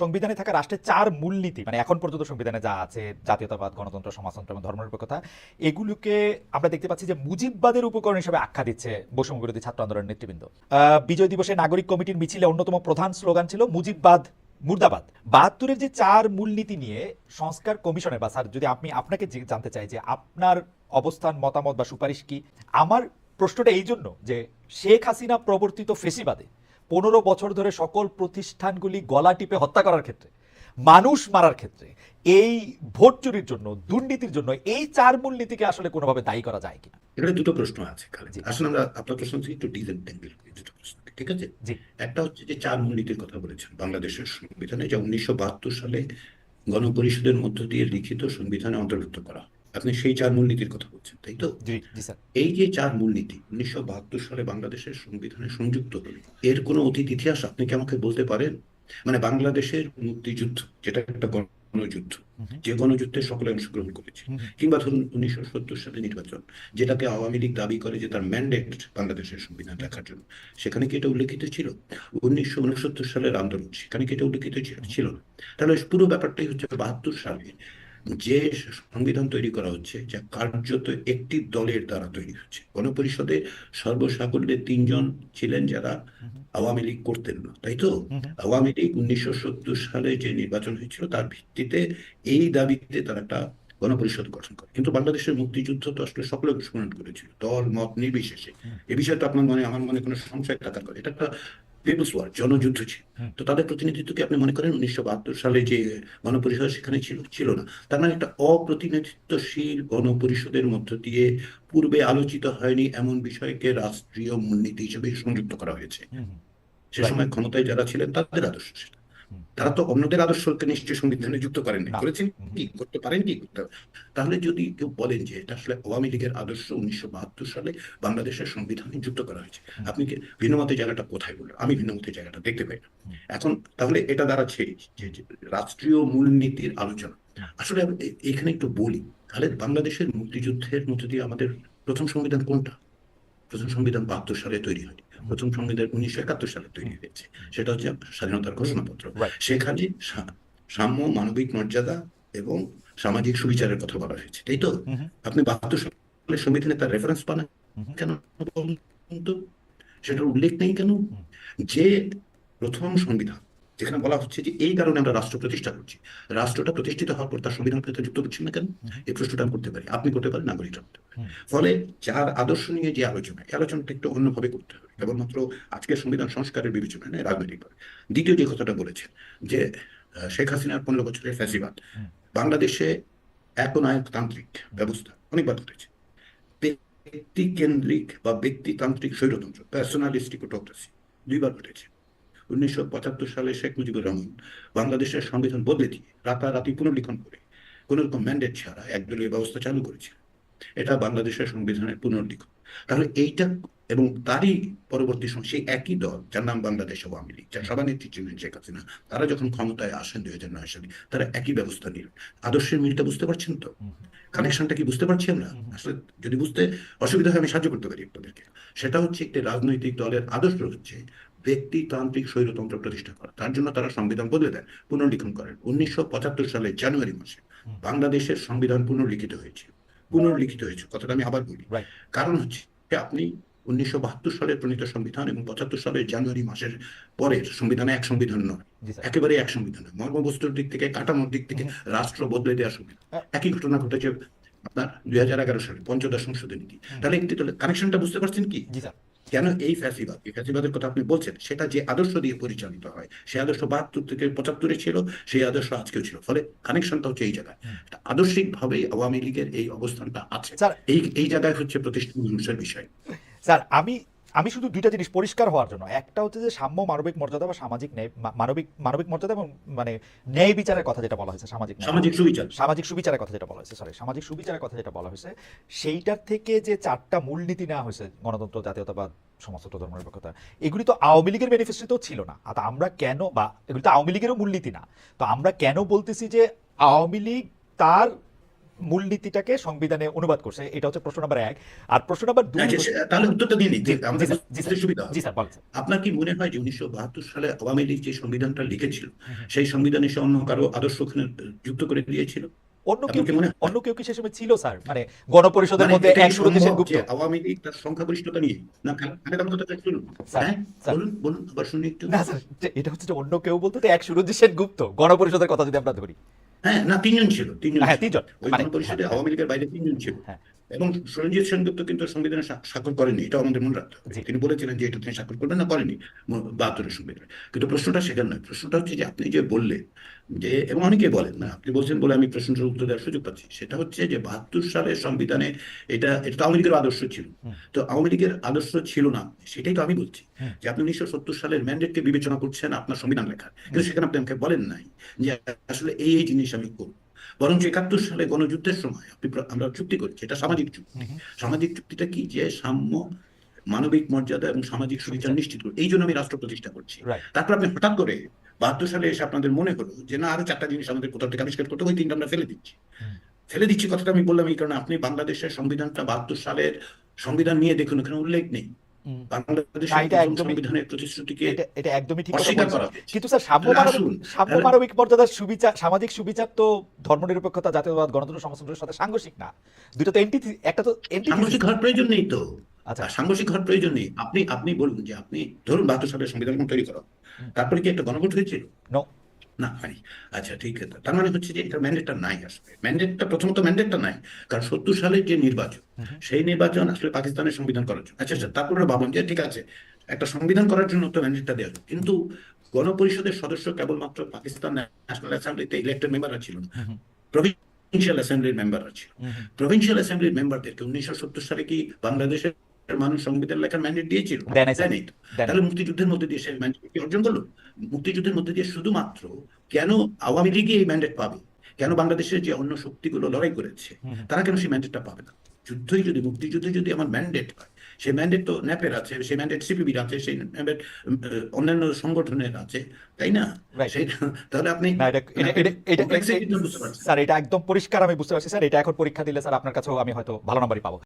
সংবিধানে থাকা রাষ্ট্রের চার মূলনীতি মানে এখন পর্যন্ত সংবিধানে যা আছে, জাতীয়তাবাদ, গণতন্ত্র, সমাজতন্ত্র এবং ধর্মনিরপেক্ষতা, এগুলোকে আমরা দেখতে পাচ্ছি যে মুজিববাদের উপকরণ হিসেবে আখ্যা দিচ্ছে বৈষম্য বিরোধী ছাত্র আন্দোলনের নেতৃবৃন্দ। বিজয় দিবসে নাগরিক কমিটির মিছিলে অন্যতম প্রধান স্লোগান ছিল মুজিববাদ, মুর্দাবাদ। বাহাত্তরের যে চার মূলনীতি নিয়ে সংস্কার কমিশনের, বা স্যার, যদি আপনি, আপনাকে জানতে চাই যে আপনার অবস্থান, মতামত বা সুপারিশ কি, আমার প্রশ্নটা এই জন্য যে শেখ হাসিনা প্রবর্তিত ফেসিবাদে পনেরো বছর ধরে সকল প্রতিষ্ঠানগুলি গলা টিপে হত্যা করার ক্ষেত্রে মানুষ মারার ক্ষেত্রে এই ভোট চুরির জন্য দুর্নীতির জন্য এই চার মূলনীতিকে আসলে কোনোভাবে দায়ী করা যায় কিনা? এখানে দুটো প্রশ্ন আছে আসলে আমরা আপনার প্রশ্ন থেকে একটু করি দুটো প্রশ্ন ঠিক আছে? একটা হচ্ছে যে চার মূলনীতির কথা বলেছেন বাংলাদেশের সংবিধানে যা উনিশশো বাহাত্তর সালে গণপরিষদের মধ্য দিয়ে লিখিত সংবিধানে অন্তর্ভুক্ত করা হয়। আপনি সেই চার মূলনীতির কথা বলছেন তাই তো? এই যে চার মূলনীতি উনিশশো বাহাত্তর সালে বাংলাদেশের সংবিধানে সংযুক্ত হলো এর কোনো অতীত ইতিহাস আপনি কি আমাকে বলতে পারেন? মানে বাংলাদেশের মুক্তিযুদ্ধ যেটা একটা গণযুদ্ধ। যে গণযুদ্ধে সকলে অংশগ্রহণ করেছে। কিংবা ধরুন উনিশশো সত্তর সালে নির্বাচন যেটাকে আওয়ামী লীগ দাবি করে যে তার ম্যান্ডেট বাংলাদেশের সংবিধান রাখার জন্য। সেখানে কি এটা উল্লেখিত ছিল? উনিশশো উনসত্তর সালের আন্দোলন সেখানে কি এটা উল্লেখিত ছিল না। তাহলে পুরো ব্যাপারটাই হচ্ছে বাহাত্তর সালে যে সংবিধান তৈরি করা হচ্ছে যা কার্যত একটি দলের দ্বারা তৈরি হচ্ছে। গণপরিষদে সর্বসাকল্যে তিনজন ছিলেন যারা। আওয়ামী লীগ করতেন না তাই তো। আওয়ামী লীগ উনিশশো সত্তর সালে যে নির্বাচন হয়েছিল তার ভিত্তিতে এই দাবিতে তারা একটা গণপরিষদ গঠন করে। কিন্তু বাংলাদেশের মুক্তিযুদ্ধ তো আসলে সকলে অংশগ্রহণ করেছিল দল মত নির্বিশেষে। এ বিষয়ে তো আপনার মনে আমার মনে কোনো সংশয় থাকার কথা এটা একটা পিপলস ওয়ার জনযুদ্ধ ছিল। তো তাদের প্রতিনিধিত্ব কি আপনি মনে করেন? উনিশশো বাহাত্তর সালে যে গণপরিষদ সেখানে ছিল ছিল না। তার মানে একটা অপ্রতিনিধিত্বশীল গণপরিষদের মধ্য দিয়ে পূর্বে আলোচিত হয়নি এমন বিষয়কে রাষ্ট্রীয় মূলনীতি হিসেবে সংযুক্ত করা হয়েছে। সে সময় ক্ষমতায় যারা ছিলেন তাদের আদর্শ হুম। তারা তো অন্যদের আদর্শকে নিশ্চয়ই সংবিধানে যুক্ত করেননি না। করেছেন কি? করতে পারেন কি? করতে তাহলে যদি কেউ বলেন যে এটা আসলে আওয়ামী লীগের আদর্শ উনিশশো বাহাত্তর সালে বাংলাদেশের সংবিধানে যুক্ত করা হয়েছে আপনি কি ভিন্নমতের জায়গাটা কোথায় বললেন? আমি ভিন্নমতের জায়গাটা দেখতে পাই না। এখন তাহলে এটা দাঁড়াচ্ছে যে রাষ্ট্রীয় মূলনীতির আলোচনা আসলে এখানে একটু বলি তাহলে বাংলাদেশের মুক্তিযুদ্ধের মধ্যে দিয়ে আমাদের প্রথম সংবিধান কোনটা? প্রথম সংবিধান বাহাত্তর সালে তৈরি হয়নি প্রথম সংবিধান উনিশশো একাত্তর সালে তৈরি হয়েছে। সেটা হচ্ছে স্বাধীনতার ঘোষণাপত্র। সেখানে সাম্য মানবিক মর্যাদা এবং সামাজিক সুবিচারের কথা বলা হয়েছে। তাই তো। আপনি বাহাত্তর সালের সংবিধানে তার রেফারেন্স পান। কেন তো? সেটার উল্লেখ নেই কেন? যে প্রথম সংবিধান যেখানে বলা হচ্ছে যে এই কারণে আমরা রাষ্ট্র প্রতিষ্ঠা করছি। রাষ্ট্রটা প্রতিষ্ঠিত হওয়ার পর তার সংবিধান সাথে যুক্ত করছেন না কেন? এই প্রশ্নটা আমি করতে পারি। আপনি করতে পারেন নাগরিকরা করতে পারে। ফলে যার আদর্শ নিয়ে যে আলোচনা এই আলোচনাটা একটু অন্যভাবে করতে হবে। কেবলমাত্র আজকের সংবিধান সংস্কারের বিবেচনায় নয় রাজনৈতিকভাবে। দ্বিতীয় যে কথাটা বলেছেন যে শেখ হাসিনার পনেরো বছরের ফ্যাসিবাদ। বাংলাদেশে একনায়কতান্ত্রিক ব্যবস্থা অনেকবার ঘটেছে। ব্যক্তি কেন্দ্রিক বা ব্যক্তিতান্ত্রিক স্বৈরতন্ত্র পার্সোনালিস্টিক দুইবার ঘটেছে। উনিশশো পঁচাত্তর সালে শেখ মুজিবুর রহমান বাংলাদেশের সংবিধান বদলে দিয়ে রাতারাতি পুনর্লিখন করে কোন রকম ম্যান্ডেট ছাড়া একদলীয় ব্যবস্থা চালু করেছে। এটা বাংলাদেশের সংবিধানের পুনর্লিখন। তাহলে এইটা এবং তারই পরবর্তী সময় সেই একই দল যার নাম বাংলাদেশ আওয়ামী লীগ যার সভানেত্রী ছিলেন শেখ হাসিনা তারা যখন ক্ষমতায় আসেন দুই হাজার নয় সালে তারা একই ব্যবস্থা নিলেন। আদর্শের মিলটা বুঝতে পারছেন তো। কানেকশনটা কি বুঝতে পারছি আমরা? আসলে যদি বুঝতে অসুবিধা হয় আমি সাহায্য করতে পারি আপনাদেরকে। সেটা হচ্ছে একটি রাজনৈতিক দলের আদর্শ হচ্ছে ব্যক্তিতান্ত্রিক স্বৈরতন্ত্র প্রতিষ্ঠা করা। তার জন্য তারা সংবিধান বদলে দেন পুনর্লিখন করেন। উনিশশো পঁচাত্তর সালে জানুয়ারি মাসে বাংলাদেশের সংবিধান পুনর্লিখিত হয়েছে। পুনর্লিখিত হয়েছে। কথাটা আমি আবার বলি। কারণ হচ্ছে যে আপনি উনিশশো সালের প্রণীত সংবিধান এবং পঁচাত্তর সালের জানুয়ারি মাসের পরের সংবিধানে এক সংবিধান নয়। একেবারে এক সংবিধান নয়। মর্মবস্তুর দিক থেকে কাঠামোর দিক থেকে রাষ্ট্র বদলে দেওয়া সংবিধান। একই ঘটনা ঘটেছে আপনার দুই হাজার এগারো সালে পঞ্চদশ সংশোধনী নীতি তাহলে একটি কানেকশনটা বুঝতে পারছেন কি? কেন এই ফ্যাসিবাদ? এই ফ্যাসিবাদের কথা আপনি বলছেন সেটা যে আদর্শ দিয়ে পরিচালিত হয় সেই আদর্শ বাহাত্তর থেকে পঁচাত্তরে ছিল সেই আদর্শ আজকেও ছিল ফলে কানেকশনটা হচ্ছে এই জায়গায়। আদর্শিক ভাবে আওয়ামী লীগের এই অবস্থানটা আছে। এই এই জায়গায় হচ্ছে প্রতিষ্ঠিত মানুষের বিষয়। স্যার আমি আমি শুধু দুইটা জিনিস পরিষ্কার হওয়ার জন্য। একটা হচ্ছে যে সাম্য মানবিক মর্যাদা বা সামাজিক ন্যায় মানবিক মানবিক মর্যাদা এবং মানে ন্যায় বিচারের কথা যেটা বলা হয়েছে সামাজিক সামাজিক সুবিচার। সামাজিক সুবিচারের কথা যেটা বলা হয়েছে সরি সামাজিক সুবিচারের কথা যেটা বলা হয়েছে সেইটার থেকে যে চারটা মূলনীতি নেওয়া হয়েছে গণতন্ত্র জাতীয়তাবাদ সমাজতন্ত্র ধর্মনিরপেক্ষতা এগুলি তো আওয়ামী লীগের ম্যানিফেস্টোতেও ছিল না। আর আমরা কেন বা এগুলি তো আওয়ামী লীগেরও মূলনীতি না। তো আমরা কেন বলতেছি যে আওয়ামী লীগ তার মূলনীতিটাকে সংবিধানে অনুবাদ করছে এটা হচ্ছে প্রশ্ন নাম্বার এক। আর প্রশ্ন নাম্বার দুই আচ্ছা, তাহলে উত্তরটা বুঝতে সুবিধা জি স্যার বলেন স্যার। আপনার কি মনে হয় যে উনিশশো বাহাত্তর সালে আওয়ামী লীগ যে সংবিধানটা লিখেছিল সেই সংবিধানে সে অন্য কারও আদর্শ ওখানে যুক্ত করে দিয়েছিল? অন্য কেউ কি অন্য কেউ কি সে সময় ছিল স্যার? মানে গণপরিষদের মানে মধ্যে এটা কি একশো গুপ্ত? আওয়ামী লীগ তার সংখ্যাগরিষ্ঠতা নিয়ে? না খালেদা কথাটা শুনুন হ্যাঁ। বলুন বলুন আবার শুনি একটু। না স্যার এটা হচ্ছে যে অন্য কেউ বলতে তো এক গণপরিষদের কথা যদি আমরা ধরি। হ্যাঁ না তিনজন ছিল তিনজন হ্যাঁ তিনজন ওই মানে গণপরিষদে হ্যাঁ, আওয়ামী লীগের বাইরে তিনজন ছিল। হ্যাঁ। এবং সরঞ্জিৎ সেনগুপ্ত কিন্তু সংবিধানে স্বাক্ষর করেনি এটা আমাদের মনে রাখতে হবে তিনি বলেছিলেন যে এটা তিনি স্বাক্ষর করবেন না করেনি বাহাত্তরের সংবিধানে। কিন্তু প্রশ্নটা সেখানে নয়। প্রশ্নটা হচ্ছে যে আপনি যে বললেন যে এবং অনেকে বলেন না আপনি বলছেন বলে আমি প্রশ্নটার উত্তর দেওয়ার সুযোগ পাচ্ছি। সেটা হচ্ছে যে বাহাত্তর সালের সংবিধানে এটা এটা তো আওয়ামী লীগের আদর্শ ছিল। তো আওয়ামী লীগের আদর্শ ছিল না সেটাই তো আমি বলছি। যে আপনি উনিশশো সত্তর সালের ম্যান্ডেটকে বিবেচনা করছেন আপনার সংবিধান লেখার। কিন্তু সেখানে আপনি আমাকে বলেন নাই যে আসলে এই এই জিনিস আমি করব। বরঞ্চ একাত্তর সালে গণযুদ্ধের সময় আমরা চুক্তি করেছি এটা সামাজিক চুক্তি। সামাজিক চুক্তিটা কি? যে সাম্য মানবিক মর্যাদা এবং সামাজিক সুবিচার নিশ্চিত করবে এই জন্য আমি রাষ্ট্র প্রতিষ্ঠা করছি। তারপর আপনি হঠাৎ করে বাহাত্তর সালে এসে আপনাদের মনে হলো যে না আরও চারটা জিনিস আমাদের কোথাও থেকে আবিষ্কার করতে হবে, ওই তিনটা আমরা ফেলে দিচ্ছি। ফেলে দিচ্ছি কথাটা আমি বললাম এই কারণে আপনি বাংলাদেশের সংবিধানটা বাহাত্তর সালের সংবিধান নিয়ে দেখুন ওখানে উল্লেখ নেই। মর্যাদার সুবিচার সামাজিক সুবিচার তো ধর্মনিরপেক্ষতা জাতীয়তাবাদ গণতন্ত্র সমাজতন্ত্রের সাথে সাংঘর্ষিক না। দুটো তো এন্টি একটা তো এন্টি সাংঘর্ষিক হওয়ার প্রয়োজন নেই তো। আচ্ছা। সাংঘর্ষিক হওয়ার প্রয়োজন নেই। আপনি আপনি বলুন যে আপনি ধরুন বাহাত্তর সালের সংবিধান তৈরি করা। তারপরে কি একটা গণভোট হয়েছিল? নো হয়নি আচ্ছা ঠিক আছে তার মানে হচ্ছে যে এটা ম্যান্ডেটটা নাই আসলে ম্যান্ডেটটা প্রথমত ম্যান্ডেটটা নাই কারণ সত্তর সালের যে নির্বাচন। সেই নির্বাচন আসলে পাকিস্তানের সংবিধান করার জন্য আচ্ছা আচ্ছা তারপরে ভাবুন যে ঠিক আছে একটা সংবিধান করার জন্য তো ম্যান্ডেটটা দেওয়া। কিন্তু গণপরিষদের সদস্য কেবলমাত্র পাকিস্তান ন্যাশনাল অ্যাসেম্বলিতে ইলেক্টেড মেম্বাররা ছিল না। প্রভিন্সিয়াল অ্যাসেম্বলির মেম্বাররা ছিল। প্রভিন্সিয়াল অ্যাসেম্বলির মেম্বারদেরকে উনিশশো সত্তর সালে কি বাংলাদেশের মানুষ সংবিধান লেখার ম্যান্ডেট দিয়েছিল। দেয়নি তো। তাহলে মুক্তিযুদ্ধের মধ্যে দিয়ে সেই ম্যান্ডেট অর্জন করল? মুক্তিযুদ্ধের মধ্যে দিয়ে শুধুমাত্র কেন আওয়ামী লীগই এই ম্যান্ডেট পাবে? কেন বাংলাদেশের যে অন্য শক্তিগুলো লড়াই করেছে। তারা কেন সেই ম্যান্ডেটটা পাবে না? যুদ্ধই যদি মুক্তিযুদ্ধে যদি আমার ম্যান্ডেট হয় সেই ম্যান্ডেট তো ন্যাপের আছে সেই ম্যান্ডেট সিপিবির আছে সেই ম্যান্ডেট অন্যান্য সংগঠনের আছে তাই না? তাহলে আপনি স্যার এটা একদম পরিষ্কার আমি বুঝতে পারছি। স্যার এটা এখন পরীক্ষা দিলে স্যার আপনার কাছেও আমি হয়তো ভালো নাম্বারই পাবো।